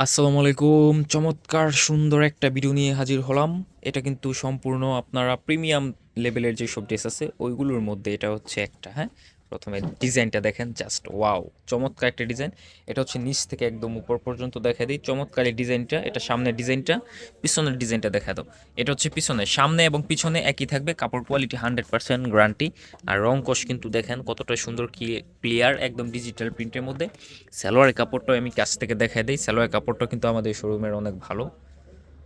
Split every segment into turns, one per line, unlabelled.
আসসালামু আলাইকুম চমৎকার, সুন্দর একটা ভিডিও নিয়ে হাজির হলাম। এটা কিন্তু সম্পূর্ণ আপনারা প্রিমিয়াম লেভেলের যেসব ড্রেস আছে, ওইগুলোর মধ্যে এটা হচ্ছে একটা হ্যাঁ? প্রথমে ডিজাইনটা দেখেন, জাস্ট ওয়াও, চমৎকার একটা ডিজাইন। এটা হচ্ছে নিচ থেকে একদম উপর পর্যন্ত দেখা দিই, চমৎকার ডিজাইনটা, এটা সামনের ডিজাইনটা, পিছনের ডিজাইনটা দেখা দাও। এটা হচ্ছে পিছনে, সামনে এবং পিছনে একই থাকবে, কাপড় কোয়ালিটি হান্ড্রেড পার্সেন্ট গ্যারান্টি আর রং কোষ কিন্তু দেখেন কতটা সুন্দর ক্লিয়ার একদম ডিজিটাল প্রিন্টের মধ্যে। সালোয়ারের কাপড়টা আমি কাছ থেকে দেখাই দিই সালোয়ার কাপড়টা কিন্তু আমাদের শোরুমের অনেক ভালো।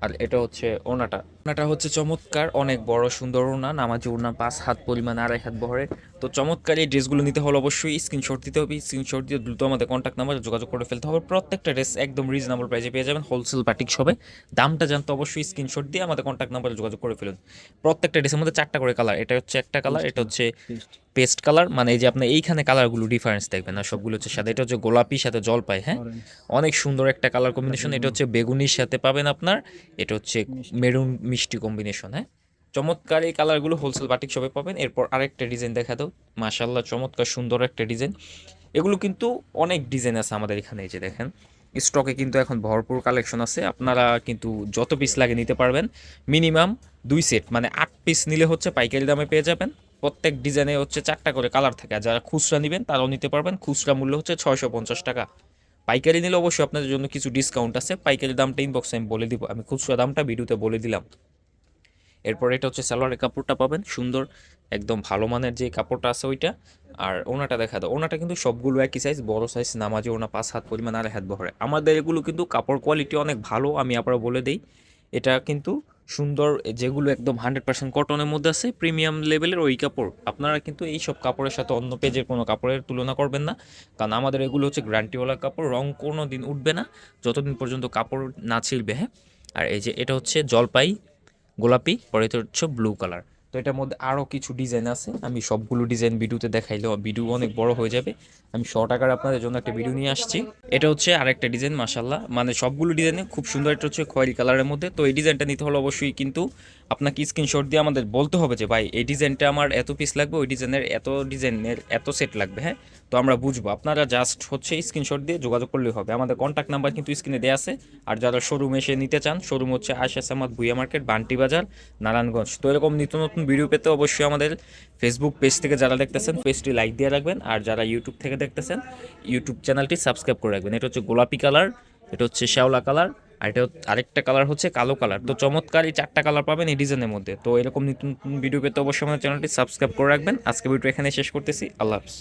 আর এটা হচ্ছে ওনাটা ওনাটা হচ্ছে চমৎকার অনেক বড় সুন্দর ওনা নামাজি ওড়না পাঁচ হাত পরিমাণ আড়াই হাত বহরে। তো চমৎকার এই ড্রেসগুলো নিতে হলে অবশ্যই স্ক্রিনশট দিতে হবে। স্ক্রিনশট দিয়ে দ্রুত আমাদের কন্ট্যাক্ট নাম্বারে যোগাযোগ করে ফেলতে হবে। প্রত্যেকটা ড্রেস একদম রিজনেবল প্রাইসে পেয়ে যাবেন হোলসেল পার্টিক সবে দামটা জানতে অবশ্যই স্ক্রিনশট দিয়ে আমাদের কন্ট্যাক্ট নাম্বারে যোগাযোগ করে ফেলুন। প্রত্যেকটা ড্রেসের মধ্যে চারটা করে কালার এটা হচ্ছে একটা কালার এটা হচ্ছে পেস্ট কালার মানে এই যে আপনি এইখানে কালারগুলো ডিফারেন্স দেখবেন না সবগুলো হচ্ছে সাথে এটা হচ্ছে গোলাপি সাথে জলপাই হ্যাঁ? অনেক সুন্দর একটা কালার কম্বিনেশন এটা হচ্ছে বেগুনির সাথে পাবেন আপনার এটা হচ্ছে মেরুন মিষ্টি কম্বিনেশন হ্যাঁ? চমৎকার এই কালারগুলো হোলসেল বাটিক শপে পাবেন। এরপর আরেকটা ডিজাইন দেখা দাও। মাশাল্লাহ চমৎকার সুন্দর একটা ডিজাইন এগুলো কিন্তু অনেক ডিজাইন আছে আমাদের এখানে, এই যে দেখেন। স্টকে কিন্তু এখন ভরপুর কালেকশন আছে। আপনারা কিন্তু যত পিস লাগে নিতে পারবেন। মিনিমাম দুই সেট মানে আট পিস নিলে হচ্ছে পাইকারি দামে পেয়ে যাবেন। প্রত্যেক ডিজাইনে হচ্ছে চারটা করে কালার থাকে। আর যারা খুচরা নেবেন, তারাও নিতে পারবেন। খুচরা মূল্য হচ্ছে ছয়শো পঞ্চাশ টাকা। পাইকারি নিলে অবশ্যই আপনাদের জন্য কিছু ডিসকাউন্ট আছে। পাইকারি দামটা ইনবক্সে আমি বলে দিব। আমি খুচরা দামটা ভিডিওতে বলে দিলাম। এরপর এটা হচ্ছে সালোয়ারের কাপড়টা পাবেন, সুন্দর, একদম ভালো মানের যে কাপড়টা আছে ওইটা। আর ওনাটা দেখা দাও, ওনাটা কিন্তু সবগুলো একই সাইজ বড় সাইজ নামাজে ওনা পাঁচ হাত পরিমাণ আর হাত বহরে। আমাদের এগুলো কিন্তু কাপড় কোয়ালিটি অনেক ভালো, আমি আবার বলে দিই। এটা কিন্তু সুন্দর, যেগুলো একদম হান্ড্রেড পার্সেন্ট কটনের মধ্যে আছে প্রিমিয়াম লেভেলের ওই কাপড়। আপনারা কিন্তু এই সব কাপড়ের সাথে অন্য পেজের কোনো কাপড়ের তুলনা করবেন না, কারণ আমাদের এগুলো হচ্ছে গ্যারান্টিওয়ালা কাপড়, রং কোনো দিন উঠবে না, যতদিন পর্যন্ত কাপড় না ছিলবে হ্যাঁ। আর এই যে এটা হচ্ছে জলপাই গোলাপি পরে হচ্ছে ব্লু কালার তো এটার মধ্যে আরও কিছু ডিজাইন আছে। আমি সবগুলো ডিজাইন ভিডিওতে দেখাইলেও ভিডিও অনেক বড় হয়ে যাবে। আমি শর্ট আকার আপনাদের জন্য একটা ভিডিও নিয়ে আসছি। এটা হচ্ছে আরেকটা ডিজাইন মাসাল্লাহ মানে সবগুলো ডিজাইনে খুব সুন্দর একটা হচ্ছে খয়েরি কালারের মধ্যে। তো এই ডিজাইনটা নিতে হলে অবশ্যই কিন্তু আপনাকে স্ক্রিনশট দিয়ে আমাদের বলতে হবে যে, ভাই, এই ডিজাইনটা আমার এত পিস লাগবে, ওই ডিজাইনের এত ডিজাইনের এত সেট লাগবে। হ্যাঁ? তো আমরা বুঝব। আপনারা জাস্ট হচ্ছে স্ক্রিনশট দিয়ে যোগাযোগ করলেই হবে। আমাদের কন্ট্যাক্ট নাম্বার কিন্তু স্ক্রিনে দেওয়া আছে। আর যারা শোরুমে এসে নিতে চান শোরুম হচ্ছে আশা সামাদ ভুইয়া মার্কেট, বান্টি বাজার, নারায়ণগঞ্জ। তো এরকম নিত্য নতুন ভিডিও পেতে অবশ্যই আমাদের ফেসবুক পেজ থেকে যারা দেখতেছেন পেজটি লাইক দিয়ে রাখবেন। আর যারা ইউটিউব থেকে দেখতেছেন ইউটিউব চ্যানেলটি সাবস্ক্রাইব করে রাখবেন। এটা হচ্ছে গোলাপি কালার এটা হচ্ছে শ্যাওলা কালার আর এটা আরেকটা কালার হচ্ছে কালো কালার তো চমৎকার এই চারটা কালার পাবেন এই ডিজাইনের মধ্যে। তো এরকম নতুন নতুন ভিডিও পেতে অবশ্যই আমাদের চ্যানেলটি সাবস্ক্রাইব করে রাখবেন। আজকে ভিডিও এখানে শেষ করতেছি। আল্লাহ হাফিজ।